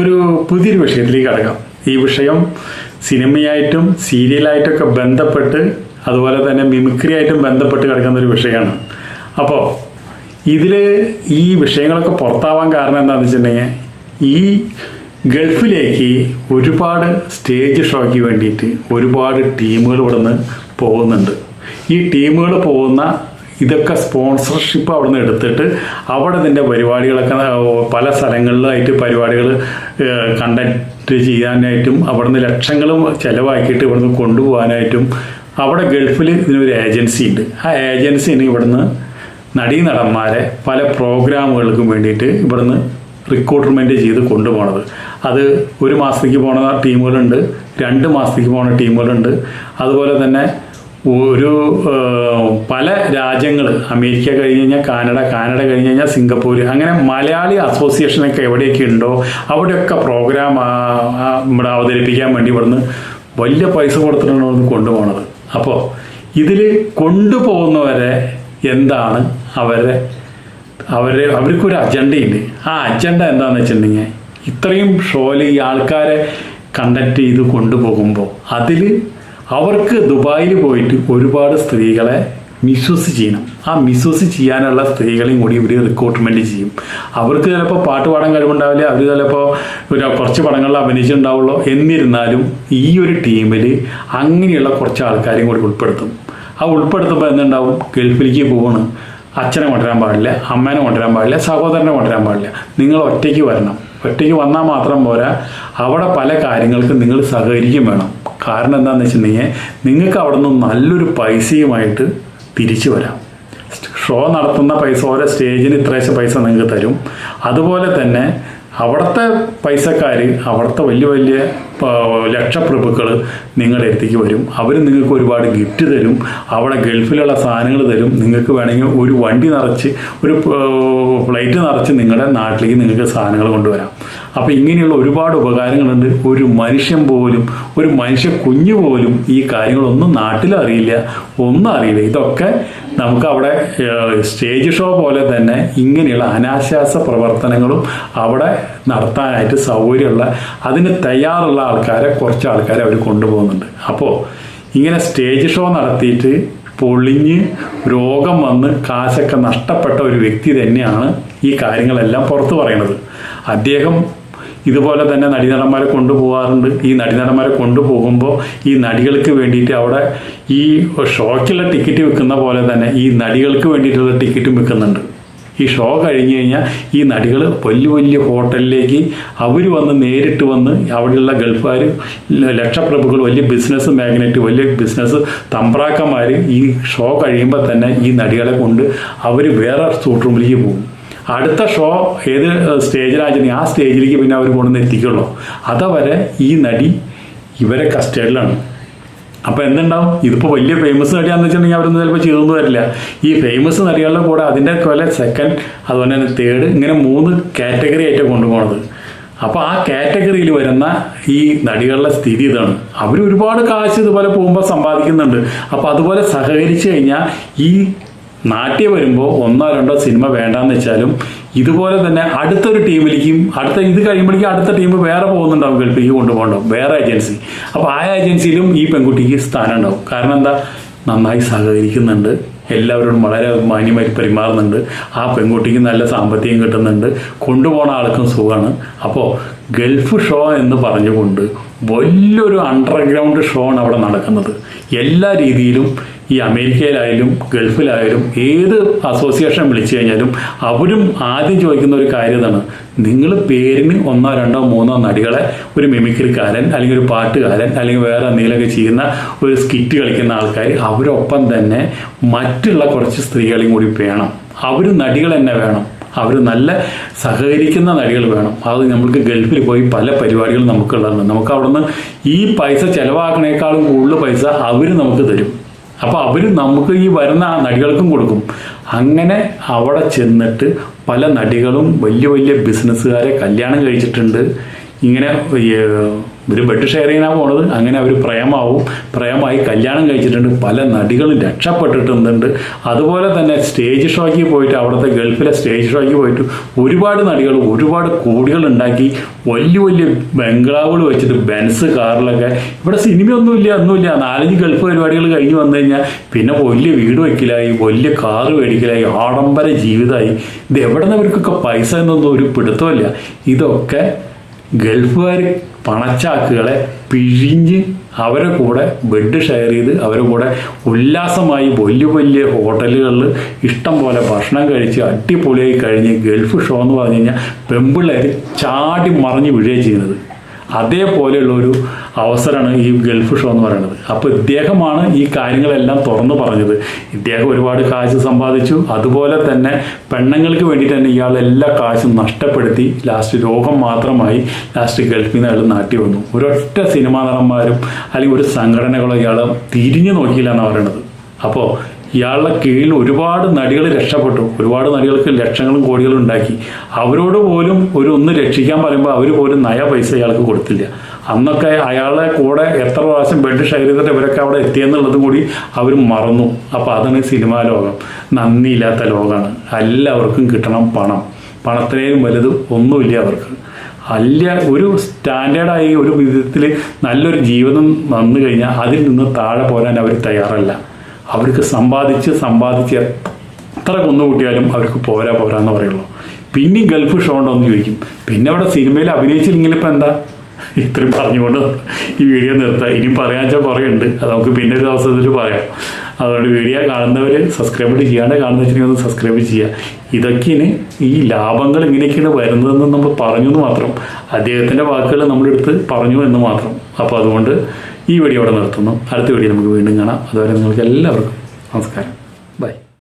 ഒരു പുതിയൊരു വിഷയത്തിലേക്ക് കടക്കാം. ഈ വിഷയം സിനിമയായിട്ടും സീരിയലായിട്ടൊക്കെ ബന്ധപ്പെട്ട് അതുപോലെ തന്നെ മിമിക്രി ആയിട്ടും ബന്ധപ്പെട്ട് കിടക്കുന്ന ഒരു വിഷയമാണ്. അപ്പോൾ ഇതിൽ ഈ വിഷയങ്ങളൊക്കെ പുറത്താവാൻ കാരണം എന്താണെന്ന് വെച്ചിട്ടുണ്ടെങ്കിൽ ഈ ഗൾഫിലേക്ക് ഒരുപാട് സ്റ്റേജ് ഷോയ്ക്ക് വേണ്ടിയിട്ട് ഒരുപാട് ടീമുകൾ ഇവിടെ നിന്ന് പോകുന്നുണ്ട്. ഈ ടീമുകൾ പോകുന്ന ഇതൊക്കെ സ്പോൺസർഷിപ്പ് അവിടെ നിന്ന് എടുത്തിട്ട് അവിടെ ഇതിന്റെ പരിപാടികളൊക്കെ പല സ്ഥലങ്ങളിലായിട്ട് പരിപാടികൾ കണ്ടക്ട് ചെയ്യാനായിട്ടും അവിടെ നിന്ന് ലക്ഷങ്ങളും ചിലവാക്കിയിട്ട് ഇവിടെ നിന്ന് കൊണ്ടുപോകാനായിട്ടും അവിടെ ഗൾഫിൽ ഇതിനൊരു ഏജൻസി ഉണ്ട്. ആ ഏജൻസിന് ഇവിടുന്ന് നടീനടന്മാരെ പല പ്രോഗ്രാമുകൾക്കും വേണ്ടിയിട്ട് ഇവിടുന്ന് റിക്രൂട്ട്മെന്റ് ചെയ്ത് കൊണ്ടുപോകണത് അത് ഒരു മാസത്തേക്ക് പോണ ടീമുകളുണ്ട് രണ്ട് മാസത്തേക്ക് പോണ ടീമുകളുണ്ട്. അതുപോലെ തന്നെ ഒരു പല രാജ്യങ്ങൾ അമേരിക്ക കഴിഞ്ഞ് കഴിഞ്ഞാൽ കാനഡ കാനഡ കഴിഞ്ഞ് കഴിഞ്ഞാൽ സിംഗപ്പൂർ അങ്ങനെ മലയാളി അസോസിയേഷനൊക്കെ എവിടെയൊക്കെ ഉണ്ടോ അവിടെയൊക്കെ പ്രോഗ്രാം ഇവിടെ അവതരിപ്പിക്കാൻ വേണ്ടി ഇവിടുന്ന് വലിയ പൈസ കൊടുത്തിട്ടാണ് ഇവിടുന്ന് കൊണ്ടുപോകണത് അപ്പോൾ ഇതിൽ കൊണ്ടുപോകുന്നവരെ എന്താണ് അവരെ അവരെ അവർക്കൊരു അജണ്ടയുണ്ട് ആ അജണ്ട എന്താണെന്ന് വെച്ചിട്ടുണ്ടെങ്കിൽ ഇത്രയും ഷോയിൽ ഈ ആൾക്കാരെ കണ്ടക്ട് ചെയ്ത് കൊണ്ടുപോകുമ്പോൾ അതിൽ അവർക്ക് ദുബായിൽ പോയിട്ട് ഒരുപാട് സ്ത്രീകളെ മിസ്യൂസ് ചെയ്യണം. ആ മിസ്യൂസ് ചെയ്യാനുള്ള സ്ത്രീകളെയും കൂടി ഇവർ റിക്രൂട്ട്മെന്റ് ചെയ്യും. അവർക്ക് ചിലപ്പോൾ പാട്ട് പാടാൻ കഴിവുണ്ടാവില്ല. അവർ ചിലപ്പോൾ ഒരു കുറച്ച് പടങ്ങളിൽ അഭിനയിച്ചിട്ടുണ്ടാവുള്ളൂ. എന്നിരുന്നാലും ഈ ഒരു ടീമിൽ അങ്ങനെയുള്ള കുറച്ച് ആൾക്കാരെയും കൂടി ഉൾപ്പെടുത്തും. ആ ഉൾപ്പെടുത്തുമ്പോൾ എന്തുണ്ടാവും? ഗൾഫിലേക്ക് പോവാണ്. അച്ഛനെ കൊണ്ടുവരാൻ പാടില്ല. അമ്മേനെ കൊണ്ടുവരാൻ പാടില്ല. സഹോദരനെ കൊണ്ടുവരാൻ പാടില്ല. നിങ്ങൾ ഒറ്റയ്ക്ക് വരണം. ഒറ്റയ്ക്ക് വന്നാൽ മാത്രം പോരാ. അവിടെ പല കാര്യങ്ങൾക്കും നിങ്ങൾ സഹകരിക്കും വേണം. കാരണം എന്താണെന്ന് വെച്ചിട്ടുണ്ടെങ്കിൽ നിങ്ങൾക്ക് അവിടെ നിന്ന് നല്ലൊരു പൈസയുമായിട്ട് തിരിച്ചു വരാം. ഷോ നടത്തുന്ന പൈസ ഓരോ സ്റ്റേജിന് ഇത്രയും പൈസ നിങ്ങൾക്ക് തരും. അതുപോലെ തന്നെ അവിടുത്തെ പൈസക്കാർ അവിടുത്തെ വലിയ വലിയ ലക്ഷപ്രഭുക്കൾ നിങ്ങളുടെ അടുത്തേക്ക് വരും. അവർ നിങ്ങൾക്ക് ഒരുപാട് ഗിഫ്റ്റ് തരും. അവിടെ ഗൾഫിലുള്ള സാധനങ്ങൾ തരും. നിങ്ങൾക്ക് വേണമെങ്കിൽ ഒരു വണ്ടി നിറച്ച് ഒരു ഫ്ലൈറ്റ് നിറച്ച് നിങ്ങളുടെ നാട്ടിലേക്ക് നിങ്ങൾക്ക് സാധനങ്ങൾ കൊണ്ടുവരാം. അപ്പോൾ ഇങ്ങനെയുള്ള ഒരുപാട് ഉപകാരങ്ങളുണ്ട്. ഒരു മനുഷ്യൻ പോലും ഒരു മനുഷ്യ കുഞ്ഞു പോലും ഈ കാര്യങ്ങളൊന്നും നാട്ടിൽ അറിയില്ല ഒന്നും അറിയില്ല. ഇതൊക്കെ നമുക്ക് അവിടെ സ്റ്റേജ് ഷോ പോലെ തന്നെ ഇങ്ങനെയുള്ള അനാശാസ പ്രവർത്തനങ്ങളും അവിടെ നടത്താനായിട്ട് സൗകര്യമുള്ള അതിന് തയ്യാറുള്ള ആൾക്കാരെ കുറച്ച് ആൾക്കാരെ അവർ കൊണ്ടുപോകുന്നുണ്ട്. അപ്പോൾ ഇങ്ങനെ സ്റ്റേജ് ഷോ നടത്തിയിട്ട് പൊളിഞ്ഞ് രോഗം വന്ന് കാശൊക്കെ നഷ്ടപ്പെട്ട ഒരു വ്യക്തി തന്നെയാണ് ഈ കാര്യങ്ങളെല്ലാം പുറത്തു പറയുന്നത്. അദ്ദേഹം ഇതുപോലെ തന്നെ നടീനടന്മാരെ കൊണ്ടുപോകാറുണ്ട് ഈ നടീനടന്മാരെ കൊണ്ടുപോകുമ്പോൾ ഈ നടികൾക്ക് വേണ്ടിയിട്ട് അവിടെ ഈ ഷോയ്ക്കുള്ള ടിക്കറ്റ് വിൽക്കുന്ന പോലെ തന്നെ ഈ നടികൾക്ക് വേണ്ടിയിട്ടുള്ള ടിക്കറ്റും വിൽക്കുന്നുണ്ട്. ഈ ഷോ കഴിഞ്ഞു കഴിഞ്ഞാൽ ഈ നടികൾ വലിയ വലിയ ഹോട്ടലിലേക്ക് അവർ വന്ന് നേരിട്ട് വന്ന് അവിടെയുള്ള ഗൾഫുകാർ ലക്ഷപ്രഭുക്കൾ വലിയ ബിസിനസ് മാഗ്നറ്റ് വലിയ ബിസിനസ് തമ്പ്രാക്കന്മാർ ഈ ഷോ കഴിയുമ്പോൾ തന്നെ ഈ നടികളെ കൊണ്ട് അവർ വേറെ സൂട്ട് റൂമിലേക്ക് പോകും. അടുത്ത ഷോ ഏത് സ്റ്റേജിലായിരുന്നു ആ സ്റ്റേജിലേക്ക് പിന്നെ അവർ കൊണ്ടുവന്ന് എത്തിക്കുള്ളൂ. അതവരെ ഈ നടി ഇവരെ കസ്റ്റഡിയിലാണ്. അപ്പോൾ എന്തുണ്ടാവും? ഇതിപ്പോൾ വലിയ ഫേമസ് നടിയാന്ന് വെച്ചിട്ടുണ്ടെങ്കിൽ അവരൊന്നും ചിലപ്പോൾ ചെയ്തൊന്നും വരില്ല. ഈ ഫേമസ് നടികളുടെ കൂടെ അതിന്റെ പോലെ സെക്കൻഡ് അതുപോലെ തന്നെ തേർഡ് ഇങ്ങനെ മൂന്ന് കാറ്റഗറി ആയിട്ട് കൊണ്ടുപോകണത് അപ്പോൾ ആ കാറ്റഗറിയിൽ വരുന്ന ഈ നടികളുടെ സ്ഥിതി ഇതാണ്. അവർ ഒരുപാട് കാശ് ഇതുപോലെ പോകുമ്പോൾ സമ്പാദിക്കുന്നുണ്ട്. അപ്പോൾ അതുപോലെ സഹകരിച്ചു കഴിഞ്ഞാൽ ഈ നാട്യ വരുമ്പോൾ ഒന്നോ രണ്ടോ സിനിമ വേണ്ടാന്ന് വെച്ചാലും ഇതുപോലെ തന്നെ അടുത്തൊരു ടീമിലേക്കും അടുത്ത ഇത് കഴിയുമ്പോഴേക്കും അടുത്ത ടീം വേറെ പോകുന്നുണ്ടാവും ഗൾഫിലേക്ക് കൊണ്ടുപോകണ്ടാവും വേറെ ഏജൻസി. അപ്പോൾ ആ ഏജൻസിയിലും ഈ പെൺകുട്ടിക്ക് സ്ഥാനം ഉണ്ടാവും കാരണം എന്താ? നന്നായി സഹകരിക്കുന്നുണ്ട്. എല്ലാവരോടും വളരെ മാന്യമായി പെരുമാറുന്നുണ്ട്. ആ പെൺകുട്ടിക്ക് നല്ല സാമ്പത്തികം കിട്ടുന്നുണ്ട്. കൊണ്ടുപോകുന്ന ആൾക്കും സുഖമാണ്. അപ്പോൾ ഗൾഫ് ഷോ എന്ന് പറഞ്ഞുകൊണ്ട് വലിയൊരു അണ്ടർഗ്രൗണ്ട് ഷോ ആണ് അവിടെ നടക്കുന്നത്. എല്ലാ രീതിയിലും ഈ അമേരിക്കയിലായാലും ഗൾഫിലായാലും ഏത് അസോസിയേഷൻ വിളിച്ചു കഴിഞ്ഞാലും അവരും ആദ്യം ചോദിക്കുന്ന ഒരു കാര്യം ഇതാണ്. നിങ്ങൾ പേരിന് ഒന്നോ രണ്ടോ മൂന്നോ നടികളെ ഒരു മിമിക്രിക്കാരൻ അല്ലെങ്കിൽ ഒരു പാട്ടുകാരൻ അല്ലെങ്കിൽ വേറെ എന്തെങ്കിലുമൊക്കെ ചെയ്യുന്ന ഒരു സ്കിറ്റ് കളിക്കുന്ന ആൾക്കാർ അവരൊപ്പം തന്നെ മറ്റുള്ള കുറച്ച് സ്ത്രീകളെയും കൂടി വേണം. അവർ നടികൾ തന്നെ വേണം. അവർ നല്ല സഹകരിക്കുന്ന നടികൾ വേണം. അത് നമ്മൾക്ക് ഗൾഫിൽ പോയി പല പരിപാടികളും നമുക്കുള്ളതാണ്. നമുക്ക് അവിടുന്ന് ഈ പൈസ ചിലവാക്കണേക്കാളും കൂടുതൽ പൈസ അവർ നമുക്ക് തരും. അപ്പോൾ അവർ നമുക്ക് ഈ വരുന്ന നടികൾക്കും കൊടുക്കും. അങ്ങനെ അവിടെ ചെന്നിട്ട് പല നടികളും വലിയ വലിയ ബിസിനസ്സുകാരെ കല്യാണം കഴിച്ചിട്ടുണ്ട്. ഇങ്ങനെ ഒരു ബെഡ് ഷെയർ ചെയ്യാനാണ് പോണത്. അങ്ങനെ അവർ പ്രേമാവും. പ്രേമായി കല്യാണം കഴിച്ചിട്ടുണ്ട്. പല നടികളും രക്ഷപ്പെട്ടിട്ടുണ്ട്. അതുപോലെ തന്നെ സ്റ്റേജ് ഷോയ്ക്ക് പോയിട്ട് അവിടുത്തെ ഗൾഫിലെ സ്റ്റേജ് ഷോയ്ക്ക് പോയിട്ട് ഒരുപാട് നടികൾ ഒരുപാട് കോടികൾ ഉണ്ടാക്കി. വലിയ വലിയ ബംഗ്ലാവുകൾ വെച്ചിട്ട് ബെൻസ് കാറിലൊക്കെ. ഇവിടെ സിനിമയൊന്നുമില്ല ഒന്നുമില്ല. നാലഞ്ച് ഗൾഫ് പരിപാടികൾ കഴിഞ്ഞ് വന്നു കഴിഞ്ഞാൽ പിന്നെ വലിയ വീട് വയ്ക്കലായി വലിയ കാറ് മേടിക്കലായി ആഡംബര ജീവിതമായി. ഇത് എവിടെ നിന്ന് ഇവർക്കൊക്കെ പൈസ എന്നൊന്നും ഒരു പിടുത്തമില്ല ഇതൊക്കെ ഗൾഫുകാർ പണച്ചാക്കുകളെ പിഴിഞ്ഞ് അവരെ കൂടെ ബെഡ് ഷെയർ ചെയ്ത് അവരെ കൂടെ ഉല്ലാസമായി വലിയ വലിയ ഹോട്ടലുകളിൽ ഇഷ്ടം പോലെ ഭക്ഷണം കഴിച്ച് അടിപൊളിയായി കഴിഞ്ഞ് ഗൾഫ് ഷോ എന്ന് പറഞ്ഞു കഴിഞ്ഞാൽ പെമ്പിള്ളേർ ചാടി മറിഞ്ഞ് വീഴുകയും ചെയ്യുന്നത്. അതേപോലെയുള്ള ഒരു അവസരമാണ് ഈ ഗൾഫ് ഷോ എന്ന് പറയുന്നത്. അപ്പോൾ ഇദ്ദേഹമാണ് ഈ കാര്യങ്ങളെല്ലാം തുറന്നു പറഞ്ഞത്. ഇദ്ദേഹം ഒരുപാട് കാശ് സമ്പാദിച്ചു. അതുപോലെ തന്നെ പെണ്ണുങ്ങൾക്ക് വേണ്ടി തന്നെ ഇയാൾ എല്ലാ കാശും നഷ്ടപ്പെടുത്തി ലാസ്റ്റ് രോഗം മാത്രമായി ലാസ്റ്റ് ഗൾഫിൽ നിന്ന് അയാൾ നാട്ടി വന്നു. ഒരൊറ്റ സിനിമാ നടന്മാരും അല്ലെങ്കിൽ ഒരു സംഘടനകളോ ഇയാൾ തിരിഞ്ഞു നോക്കിയില്ല എന്നാണ് പറയുന്നത് അപ്പോൾ ഇയാളുടെ കീഴിൽ ഒരുപാട് നടികൾ രക്ഷപ്പെട്ടു. ഒരുപാട് നടികൾക്ക് ലക്ഷങ്ങളും കോടികളും ഉണ്ടാക്കി. അവരോട് പോലും ഒരു ഒന്ന് രക്ഷിക്കാൻ പറയുമ്പോൾ അവർ പോലും നയ പൈസ ഇയാൾക്ക് കൊടുത്തില്ല. അന്നൊക്കെ അയാളെ കൂടെ എത്ര പ്രാവശ്യം ബെഡ് ഷെയർ ചെയ്തിട്ട് ഇവരൊക്കെ അവിടെ എത്തിയെന്നുള്ളതും കൂടി അവർ മറന്നു. അപ്പോൾ അതാണ് സിനിമാ ലോകം. നന്ദിയില്ലാത്ത ലോകമാണ് എല്ലാവർക്കും കിട്ടണം പണം. പണത്തിനേയും വലുത് ഒന്നുമില്ല അവർക്ക്. അല്ല ഒരു സ്റ്റാൻഡേർഡായി ഒരു വിധത്തിൽ നല്ലൊരു ജീവിതം വന്നു കഴിഞ്ഞാൽ അതിൽ നിന്ന് താഴെ പോരാൻ അവർ തയ്യാറല്ല. അവർക്ക് സമ്പാദിച്ച് സമ്പാദിച്ച് എത്ര കുന്നുകൂട്ടിയാലും അവർക്ക് പോരാ പോരാ എന്ന് പറയുള്ളൂ. പിന്നെ ഗൾഫ് ഷോ ഉണ്ടോ എന്ന് ചോദിക്കും. പിന്നെ അവിടെ സിനിമയിൽ അഭിനയിച്ചില്ലെങ്കിൽ ഇപ്പം എന്താ? ഇത്രയും പറഞ്ഞുകൊണ്ട് ഈ വീഡിയോ നിർത്താം. ഇനി പറയാൻ വെച്ചാൽ കുറേ ഉണ്ട്. അത് നമുക്ക് പിന്നെ ഒരു അവസരത്തിൽ പറയാം. അതുകൊണ്ട് വീഡിയോ കാണുന്നവർ സബ്സ്ക്രൈബ് ചെയ്യാണ്ട് കാണുന്ന വെച്ചിട്ടുണ്ടെങ്കിൽ ഒന്ന് സബ്സ്ക്രൈബ് ചെയ്യുക ഇതൊക്കെയാണ് ഈ ലാഭങ്ങൾ ഇങ്ങനെയൊക്കെയാണ് വരുന്നതെന്ന് നമ്മൾ പറഞ്ഞു എന്ന് മാത്രം. അദ്ദേഹത്തിന്റെ വാക്കുകൾ നമ്മളെടുത്ത് പറഞ്ഞു എന്ന് മാത്രം. അപ്പോൾ അതുകൊണ്ട് ഈ വീഡിയോ അവിടെ നിർത്തുന്നു. അടുത്ത വീഡിയോ നമുക്ക് വീണ്ടും കാണാം. അതുവരെ നിങ്ങൾക്ക് എല്ലാവർക്കും നമസ്കാരം.